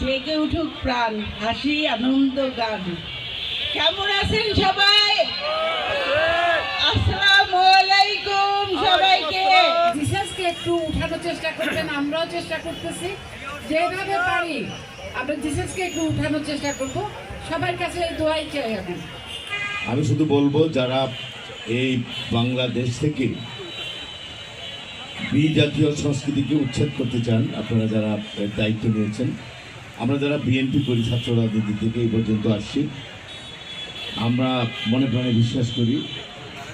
জেগে উঠুক প্রাণ হাসি আনন্দ গান। কেমন আছেন সবাই? আসসালামু আলাইকুম সবাইকে। জিসাসকে একটু উঠানোর চেষ্টা করছেন আমরাও চেষ্টা করতেছি। যেভাবে পারি আমরা জিসাসকে একটু উঠানোর চেষ্টা করব। সবার কাছে দোয়াই চাই আমি। আমি শুধু বলব যারা এই বাংলাদেশ থেকে বিজাতীয় সংস্কৃতিকে উচ্ছেদ করতে চান আপনারা যারা দায়িত্ব নিয়েছেন আমরা যারা বিএনপি করি ছাত্র রাজনীতি থেকে এই পর্যন্ত আসছি, আমরা মনে প্রাণে বিশ্বাস করি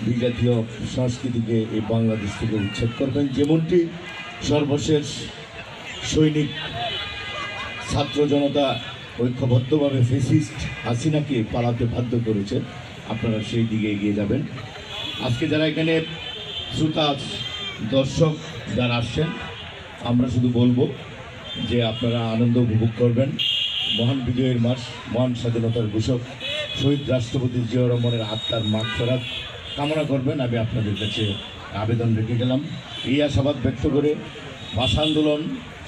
বিজাতীয় সংস্কৃতিকে এই বাংলাদেশ থেকে উচ্ছেদ করবেন। যেমনটি সর্বশেষ সৈনিক ছাত্র জনতা ঐক্যবদ্ধভাবে ফেসিস্ট হাসিনাকে পালাতে বাধ্য করেছে, আপনারা সেই দিকে এগিয়ে যাবেন। আজকে যারা এখানে শ্রোতা, দর্শক যারা আসছেন, আমরা শুধু বলব যে আপনারা আনন্দ উপভোগ করবেন। মহান বিজয়ের মাস, মহান স্বাধীনতার ঘোষক, শহীদ রাষ্ট্রপতি জিয়া রহমানের আত্মার মাঠ ফেরাত কামনা করবেন। আমি আপনাদের কাছে আবেদন রেখে গেলাম। এই আশাবাদ ব্যক্ত করে ভাষা আন্দোলন,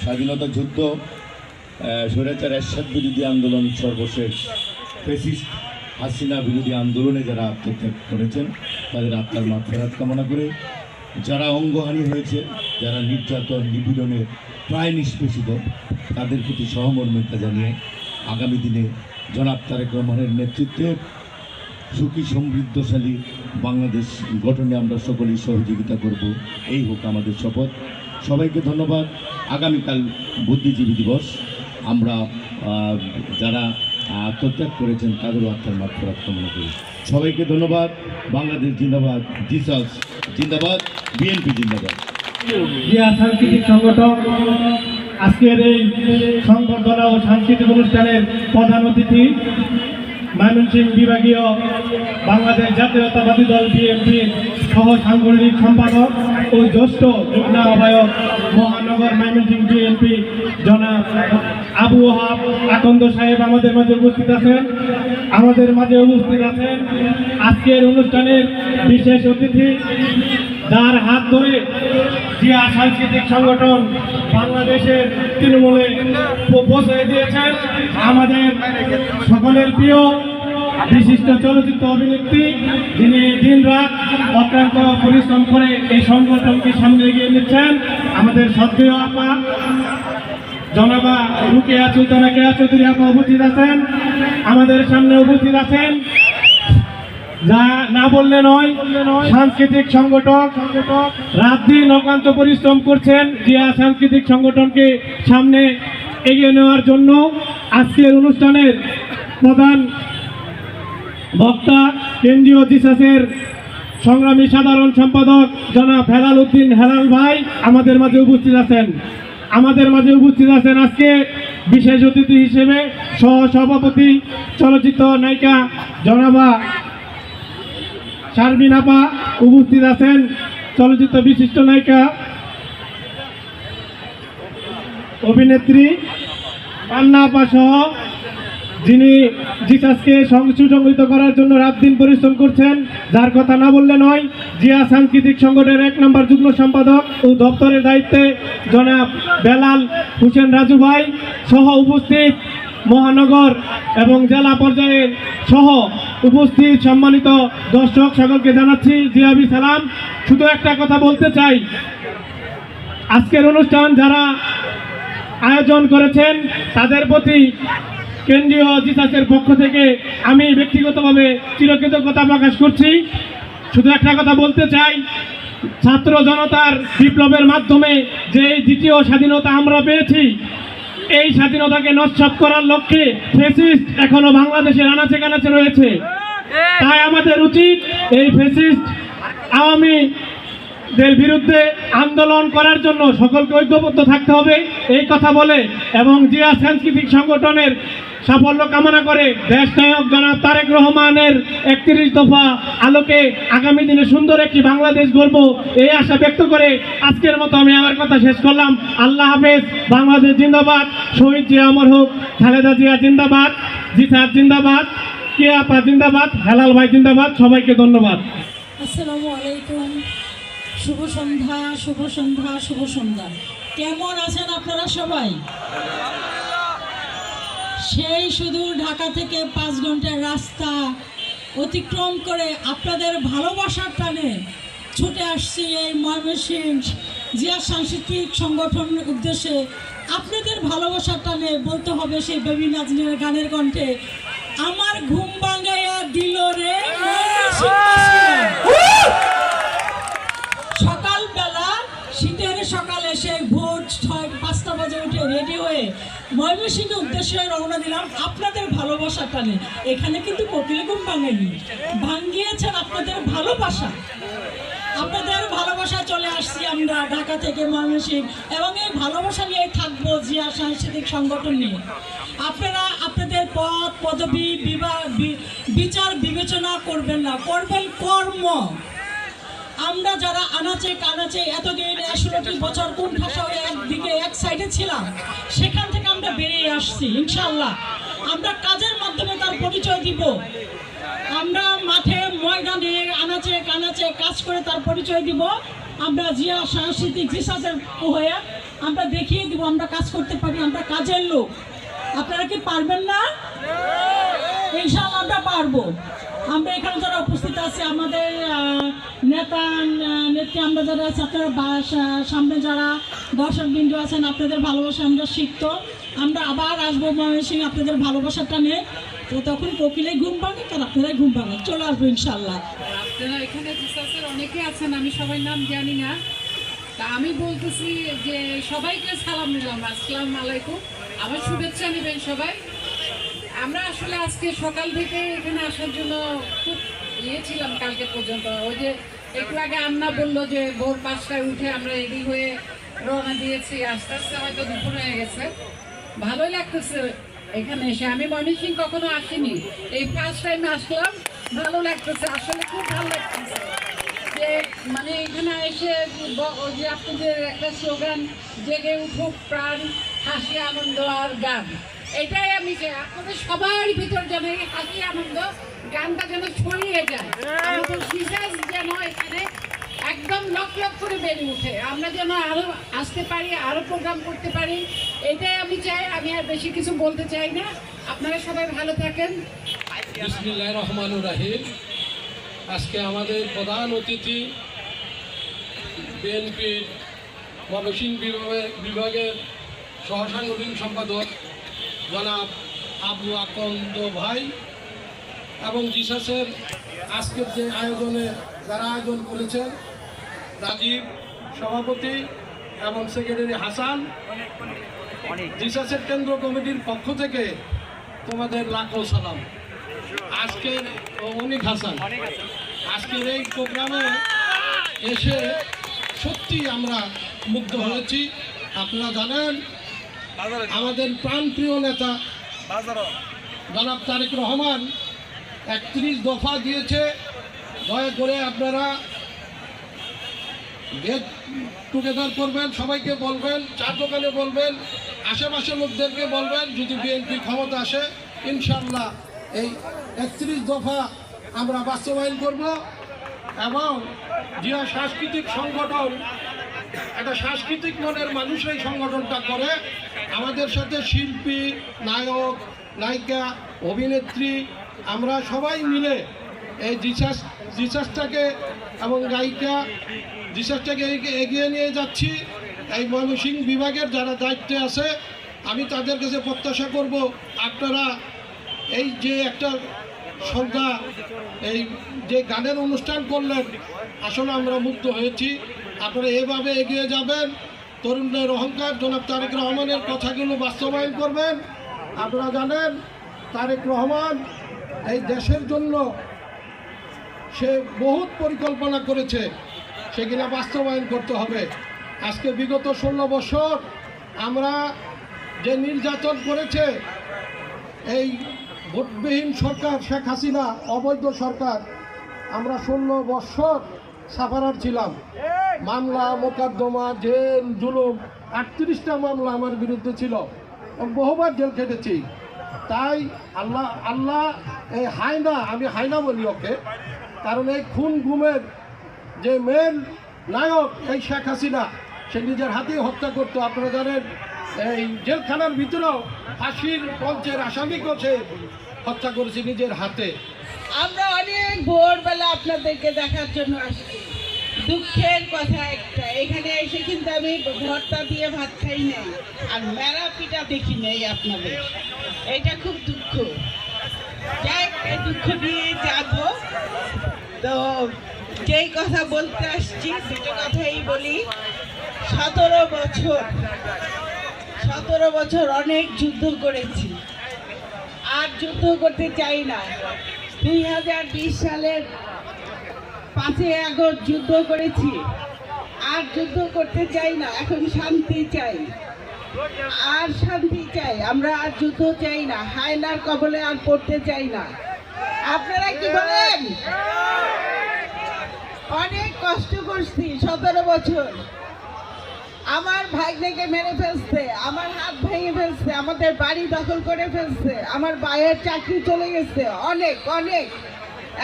স্বাধীনতা যুদ্ধ স্বৈরাচার এরশাদ বিরোধী আন্দোলন, সর্বশেষ ফেসিস্ট হাসিনা বিরোধী আন্দোলনে যারা আত্মত্যাগ করেছেন, তাদের আত্মার মাঠ ফেরাত কামনা করে যারা অঙ্গহানি হয়েছে যারা নির্যাতন নিপীড়নে প্রায় নিষ্পেষিত, তাদের প্রতি সহমর্মিতা জানিয়ে আগামী দিনে জনাব তারেক রহমানের নেতৃত্বে সুখী, সমৃদ্ধশালী বাংলাদেশ গঠনে আমরা সকলেই সহযোগিতা করব। এই হোক আমাদের শপথ। সবাইকে ধন্যবাদ। আগামীকাল বুদ্ধিজীবী দিবস। আমরা যারা আত্মত্যাগ করেছেন, তাদেরও আত্মার মাত্রা কামনা করি। সবাইকে ধন্যবাদ। বাংলাদেশ জিন্দাবাদ। জিসাস জিন্দাবাদ। বিএনপি জিন্দাবাদ। জিয়া সাংস্কৃতিক সংগঠন আজকের এই সংবর্ধনা ও সাংস্কৃতিক অনুষ্ঠানের প্রধান অতিথি ময়মনসিংহ বিভাগীয় বাংলাদেশ জাতীয়তাবাদী দল বিএনপির সহ সাংগঠনিক সম্পাদক ও জ্যেষ্ঠ যুগ্ম আহ্বায়ক মহানগর ময়মনসিংহ বিএনপি জনাব আবু ওহাব আকন্দ সাহেব আমাদের মাঝে উপস্থিত আছেন। আমাদের মাঝে উপস্থিত আছেন আজকের অনুষ্ঠানের বিশেষ অতিথি। যার হাত ধরে জিয়া সাংস্কৃতিক সংগঠন বাংলাদেশের তৃণমূলে পৌঁছে দিয়েছেন আমাদের সকলের প্রিয় বিশিষ্ট চলচ্চিত্র অভিনেত্রী, যিনি দিন রাত অক্লান্ত পরিশ্রম করে এই সংগঠনকে সামনে এগিয়ে নিচ্ছেন, আমাদের সক্রিয় আপা, জনাবা রুকেয়া সুলতানা কেয়া চৌধুরী আপা উপস্থিত আছেন, আমাদের সামনে উপস্থিত আছেন। যা না বললে নয়। সাংস্কৃতিক সংগঠক রাত দিন অক্লান্ত পরিশ্রম করছেন। জিয়া সাংস্কৃতিক সংগঠনকে সামনে এগিয়ে নেওয়ার জন্য আজকের অনুষ্ঠানের প্রধান বক্তা কেন্দ্রীয় জিসাসের সংগ্রামী সাধারণ সম্পাদক জনাব হেলাল উদ্দিন হেলাল ভাই আমাদের মাঝে উপস্থিত আছেন। আমাদের মাঝে উপস্থিত আছেন আজকে বিশেষ অতিথি হিসেবে সহ সভাপতি চলচ্চিত্র নায়িকা জনাবা শারমিন আপা উপস্থিত আছেন। চলচ্চিত্র বিশিষ্ট নায়িকা, অভিনেত্রী পান্না আপা সহ যিনি জিসাসকে সুসংগঠিত করার জন্য রাত দিন পরিশ্রম করছেন, যার কথা না বললে নয়, জিয়া সাংস্কৃতিক সংগঠনের এক নম্বর যুগ্ম সম্পাদক ও দপ্তরের দায়িত্বে জনাব বেলাল হোসেন রাজু ভাই সহ উপস্থিত মহানগর এবং জেলা পর্যায়ের সহ উপস্থিত সম্মানিত দর্শক সকলকে জানাচ্ছি জিয়াবি সালাম। শুধু একটা কথা বলতে চাই। আজকের অনুষ্ঠান যারা আয়োজন করেছেন, তাদের প্রতি কেন্দ্রীয় জিসাসের পক্ষ থেকে আমি ব্যক্তিগতভাবে চিরকৃতজ্ঞতা প্রকাশ করছি। শুধু একটা কথা বলতে চাই, ছাত্র জনতার বিপ্লবের মাধ্যমে যে দ্বিতীয় স্বাধীনতা আমরা পেয়েছি এই স্বাধীনতাকে নস্বাত করার লক্ষ্যে ফেসিস্ট এখনও বাংলাদেশের আনাচে কানাচে রয়েছে। তাই আমাদের উচিত এই ফেসিস্ট আওয়ামী দের বিরুদ্ধে আন্দোলন করার জন্য সকলকে ঐক্যবদ্ধ থাকতে হবে এই কথা বলে এবং জিয়া সাংস্কৃতিক সংগঠনের সাফল্য কামনা করে দেশ নায়ক জনাব তারেক রহমানের একত্রিশ দফা আলোকে আগামী দিনে সুন্দর একটি বাংলাদেশ গড়ব এই আশা ব্যক্ত করে আজকের মতো আমি আমার কথা শেষ করলাম। আল্লাহ হাফেজ। বাংলাদেশ জিন্দাবাদ। শহীদ জিয়া অমর হোক, খালেদা জিয়া জিন্দাবাদ, জিসাদ জিন্দাবাদ, কে আপা জিন্দাবাদ, হেলাল ভাই জিন্দাবাদ, সবাইকে ধন্যবাদ। আলাইকুম। শুভ সন্ধ্যা শুভ সন্ধ্যা শুভ সন্ধ্যা। কেমন আছেন আপনারা সবাই? সেই শুধু ঢাকা থেকে পাঁচ ঘণ্টার রাস্তা অতিক্রম করে আপনাদের ভালোবাসার টানে ছুটে আসছি এই ময়মনসিংহ জিয়া সাংস্কৃতিক সংগঠনের উদ্দেশ্যে। আপনাদের ভালোবাসার টানে বলতে হবে সেই বেবি নাজনের গানের কণ্ঠে, আমার ঘুম ভাঙাইয়া দিল রে বাজে উঠে রেডি হয়ে ময়মনসিংহের উদ্দেশ্যে রওনা দিলাম আপনাদের ভালোবাসা টানে। এখানে কিন্তু কোকিল ঘুম ভাঙেনি। ভাঙিয়েছেন আপনাদের ভালোবাসা। আপনাদের ভালোবাসা চলে আসছি আমরা ঢাকা থেকে ময়মনসিংহ এবং এই ভালোবাসা নিয়ে থাকব জিয়া সাংস্কৃতিক সংগঠন নিয়ে। আপনারা আপনাদের পদ পদবি বিবাহ বিচার বিবেচনা করবেন না, করবেন কর্ম। আমরা যারা আনাচে কানাচে এতদিন ষোলোটি বছর কোন ভাষা ছিলাম সেখান থেকে আমরা বেরিয়ে আসছি ইনশাল্লাহ আমরা কাজের মাধ্যমে তার পরিচয় দিব। আমরা মাঠে ময়দানে আনাচে কানাচে কাজ করে তার পরিচয় দিব। আমরা জিয়া সাংস্কৃতিক জিসাসের হয়ে আমরা দেখিয়ে দিব, আমরা কাজ করতে পারি, আমরা কাজের লোক। আপনারা কি পারবেন না? ইনশাল্লাহ আমরা পারব। আমরা এখানে যারা উপস্থিত আছি, আমাদের নেতা নেত্রী আমরা যারা আপনারা সামনে যারা দর্শক বিন্দু আছেন, আপনাদের ভালোবাসা আমরা শিখত আমরা আবার আসব ময়মনসিং আপনাদের ভালোবাসাটা নিয়ে। তো তখন কোকিলে ঘুম ভাঙে আর আপনারাই ঘুম ভাঙে চলে আসব ইনশাল্লাহ আপনারা এখানে অনেকে আছেন, আমি সবাই নাম জানি না। তা আমি বলতেছি যে সবাইকে সালাম নিলাম। আসসালাম আলাইকুম। আমার শুভেচ্ছা নেবেন সবাই। আমরা আসলে আজকে সকাল থেকে এখানে আসার জন্য খুব ইয়ে ছিলাম কালকে পর্যন্ত। ওই যে একটু আগে আন্না বলল যে ভোর পাঁচটায় উঠে আমরা রেডি হয়ে রওনা দিয়েছি। আস্তে আস্তে হয়তো দুপুর হয়ে গেছে। ভালোই লাগতেছে এখানে এসে। আমি ময়মনসিং কখনো আসিনি। এই ফার্স্ট টাইম আসলাম, ভালো লাগতেছে। আসলে খুব ভালো লাগতেছে যে মানে এখানে এসে ওই যে আপনি যে একটা স্লোগান জেগে উঠুক প্রাণ হাসি আনন্দ আর গান। এটাই আমি চাই আপনাদের সবার ভিতর যেন এই হাসি আনন্দ গানটা যেন ছড়িয়ে যায়। আমাদের সিজাস যেন এখানে একদম লক লক করে বেড়ে উঠে আমরা যেন আরও আসতে পারি আরও প্রোগ্রাম করতে পারি এটাই আমি চাই। আমি আর বেশি কিছু বলতে চাই না। আপনারা সবাই ভালো থাকেন। বিসমিল্লাহ রহমান রাহিম। আজকে আমাদের প্রধান অতিথি বিএনপির ময়মনসিংহ বিভাগের বিভাগের সহসাংগঠনিক সম্পাদক জনাব আবু আকন্দ ভাই এবং জিসাসের আজকের যে আয়োজনে যারা আয়োজন করেছেন, রাজীব সভাপতি এবং সেক্রেটারি হাসান, জিসাসের কেন্দ্র কমিটির পক্ষ থেকে তোমাদের লাখো সালাম। আজকের অনিক হাসান, আজকের এই প্রোগ্রামে এসে সত্যি আমরা মুগ্ধ হয়েছি। আপনারা জানেন আমাদের প্রাণপ্রিয় নেতা জনাব তারেক রহমান একত্রিশ দফা দিয়েছে। দয়া করে আপনারা গেট টুগেদার করবেন সবাইকে বলবেন চার দোকানে বলবেন আশেপাশের লোকদেরকে বলবেন যদি বিএনপি ক্ষমতা আসে ইনশাল্লাহ এই একত্রিশ দফা আমরা বাস্তবায়ন করব এবং জিয়া সাংস্কৃতিক সংগঠন একটা সাংস্কৃতিক মনের মানুষ এই সংগঠনটা করে। আমাদের সাথে শিল্পী, নায়ক, নায়িকা, অভিনেত্রী, আমরা সবাই মিলে এই জিসাস, জিসাসটাকে এবং গায়িকা, জিসাসটাকে এগিয়ে- নিয়ে যাচ্ছি। এই ময়মনসিংহ বিভাগের যারা দায়িত্বে আছে, আমি তাদের কাছে প্রত্যাশা করব, আপনারা এই যে একটা সন্ধ্যা এই যে গানের অনুষ্ঠান করলেন, আসলে আমরা মুগ্ধ হয়েছি। আপনারা এভাবে এগিয়ে যাবেন। তরুণদের অহংকার, জনাব তারেক রহমানের কথাগুলো বাস্তবায়ন করবেন। আপনারা জানেন, তারেক রহমান এই দেশের জন্য সে বহুত পরিকল্পনা করেছে সেগুলো বাস্তবায়ন করতে হবে। আজকে বিগত ষোলো বছর আমরা যে নির্যাতন করেছে, এই ভোটবিহীন সরকার শেখ হাসিনা, অবৈধ সরকার, আমরা ষোলো বছর সাফারার ছিলাম। মামলা, মোকদ্দমা, জেল, জুলুম, আটত্রিশটা মামলা আমার বিরুদ্ধে ছিল। বহুবার জেল খেটেছি। তাই আল্লাহ আল্লাহ এই হায়না, আমি হায়না বলি ওকে, কারণ এই খুন গুমের যে মেন নায়ক এই শেখ হাসিনা, সে নিজের হাতেই হত্যা করতো। আপনারা জানেন, এই জেলখানার ভিতরেও ফাঁসির পঞ্চের আসামি করছে, হত্যা করেছে নিজের হাতে। আমরা অনেক ভোরবেলা আপনাদেরকে দেখার জন্য আসছি। দুঃখের কথা একটা। এখানে এসে কিন্তু আমি ভর্তা দিয়ে ভাত খাই নাই। আর মেরা পিঠা দেখি নেই আপনাদের। এটা খুব দুঃখ। যাই দুঃখ দিয়ে যাব। তো যেই কথা বলতে আসছি, দুটো কথাই বলি। সতেরো বছর। সতেরো বছর অনেক যুদ্ধ করেছি। আর যুদ্ধ করতে চাই না। দুই হাজার বিশ সালের পাঁচই আগস্ট যুদ্ধ করেছি। আর যুদ্ধ করতে চাই না, এখন শান্তি চাই। আর শান্তি চাই, আমরা আর যুদ্ধ চাই না, হায়নার কবলে আর পড়তে চাই না। আপনারা কি বলেন? অনেক কষ্ট করছি সতেরো বছর। আমার ভাইকে মেরে ফেলছে, আমার হাত ভেঙে ফেলছে, আমাদের বাড়ি দখল করে ফেলছে, আমার ভাইয়ের চাকরি চলে গেছে, অনেক অনেক।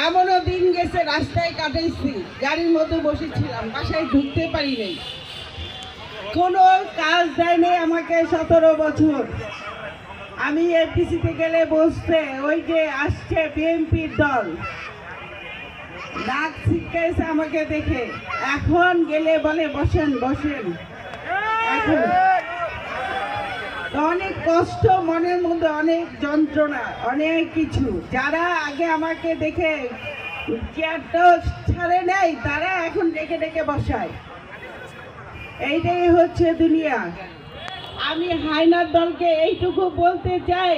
এমনও দিন গেছে রাস্তায় কাটাইছি গাড়ির মধ্যে বসেছিলাম, বাসায় ঢুকতে পারি নাই। কোনো কাজ দেয়নি আমাকে সতেরো বছর। আমি এফডিসিতে গেলে বসতে, ওই যে আসছে বিএনপির দল। নাক ছিটকাইছে আমাকে দেখে। এখন গেলে বলে, বসেন বসেন। এখন অনেক কষ্ট, মনের মধ্যে অনেক যন্ত্রণা, অনেক কিছু। যারা আগে আমাকে দেখে ছাড়ে নেই, তারা এখন ডেকে ডেকে বসায়। এইটাই হচ্ছে দুনিয়া। আমি হায়নার দলকে এইটুকু বলতে চাই,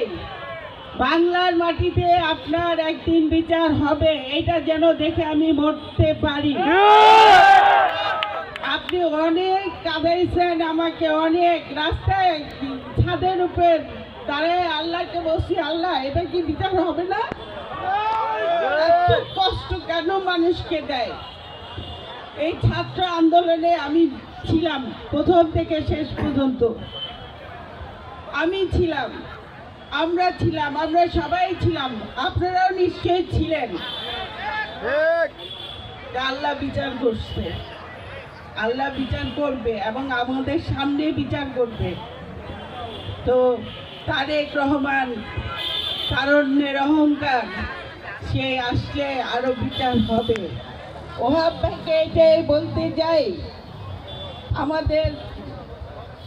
বাংলার মাটিতে আপনার একদিন বিচার হবে এটা যেন দেখে আমি মরতে পারি। আপনি অনেক কাঁদাইছেন আমাকে অনেক, রাস্তায় ছাদের উপরে দাঁড়ায় আল্লাহকে বসি আল্লাহ এটা কি বিচার হবে না? কষ্ট কেন মানুষকে দেয়? এই ছাত্র আন্দোলনে আমি ছিলাম প্রথম থেকে শেষ পর্যন্ত। আমি ছিলাম আমরা ছিলাম আমরা সবাই ছিলাম আপনারাও নিশ্চয়ই ছিলেন। আল্লাহ বিচার করছে আল্লাহ বিচার করবে এবং আমাদের সামনে বিচার করবে। তো তারেক রহমান, তারণ্যের অহংকার, সে আসলে আরও বিচার হবে। ওহাব ভাইকে এটাই বলতে যাই, আমাদের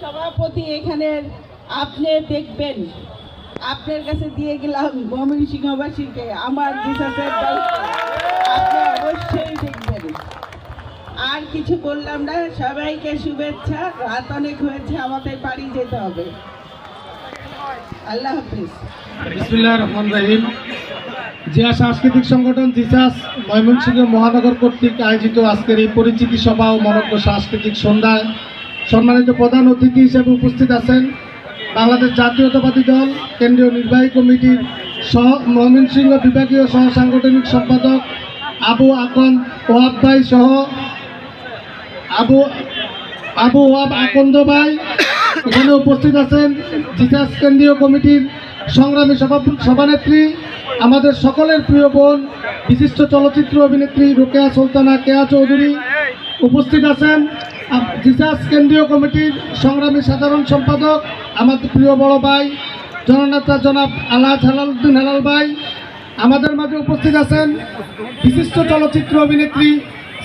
সভাপতি এখানের আপনি দেখবেন। আপনার কাছে দিয়ে গেলাম মমিন সিংহবাসীকে, আমার আপনি অবশ্যই দেখবেন। আর কিছু বললাম না, সবাইকে শুভেচ্ছা, রাত অনেক হয়েছে, আমাদের বাড়ি যেতে হবে। জিয়া সাংস্কৃতিক সংগঠন জিসাস ময়মনসিংহ মহানগর কর্তৃক আয়োজিত আজকের এই পরিচিতি সভা ও মনজ্ঞ সাংস্কৃতিক সন্ধ্যায় সম্মানিত প্রধান অতিথি হিসেবে উপস্থিত আছেন বাংলাদেশ জাতীয়তাবাদী দল, কেন্দ্রীয় নির্বাহী কমিটির সহ ময়মনসিংহ বিভাগীয় সহ সাংগঠনিক সম্পাদক আবু আকন ওয়াব ভাই সহ আবু আবু ওয়াব আকন্দ ভাই এখানে উপস্থিত আছেন জিসাস কেন্দ্রীয় কমিটির সংগ্রামী সভা সভানেত্রী, আমাদের সকলের প্রিয় বোন, বিশিষ্ট চলচ্চিত্র অভিনেত্রী রোকেয়া সুলতানা কেয়া চৌধুরী উপস্থিত আছেন। জিসাস কেন্দ্রীয় কমিটির সংগ্রামী সাধারণ সম্পাদক আমাদের প্রিয় বড় ভাই, জননেতা জনাব আলহাজ হালালুদ্দিন হালাল ভাই, আমাদের মাঝে উপস্থিত আছেন বিশিষ্ট চলচ্চিত্র অভিনেত্রী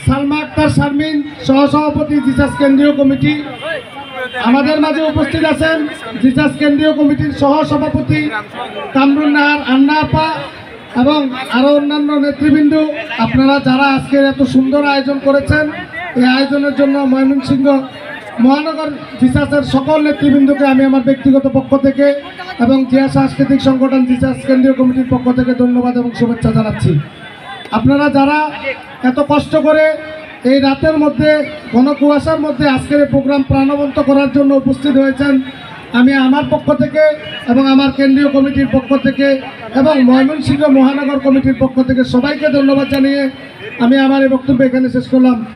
সালমা আক্তার শারমিন, সহসভাপতি জিসাস কেন্দ্রীয় কমিটি। আমাদের মাঝে উপস্থিত আছেন জিসাস কেন্দ্রীয় কমিটির সহ সভাপতি কামরুন নাহার আন্না আপা এবং আরও অন্যান্য নেতৃবৃন্দ। আপনারা যারা আজকের এত সুন্দর আয়োজন করেছেন, এই আয়োজনের জন্য ময়মনসিংহ মহানগর জিসাসের সকল নেতৃবৃন্দকে আমি আমার ব্যক্তিগত পক্ষ থেকে এবং জিয়া সাংস্কৃতিক সংগঠন জিসাস কেন্দ্রীয় কমিটির পক্ষ থেকে ধন্যবাদ এবং শুভেচ্ছা জানাচ্ছি। আপনারা যারা এত কষ্ট করে এই রাতের মধ্যে ঘন কুয়াশার মধ্যে আজকের এই প্রোগ্রাম প্রাণবন্ত করার জন্য উপস্থিত হয়েছেন আমি আমার পক্ষ থেকে এবং আমার কেন্দ্রীয় কমিটির পক্ষ থেকে এবং ময়মনসিংহ মহানগর কমিটির পক্ষ থেকে সবাইকে ধন্যবাদ জানিয়ে আমি আমার এই বক্তব্য এখানে শেষ করলাম।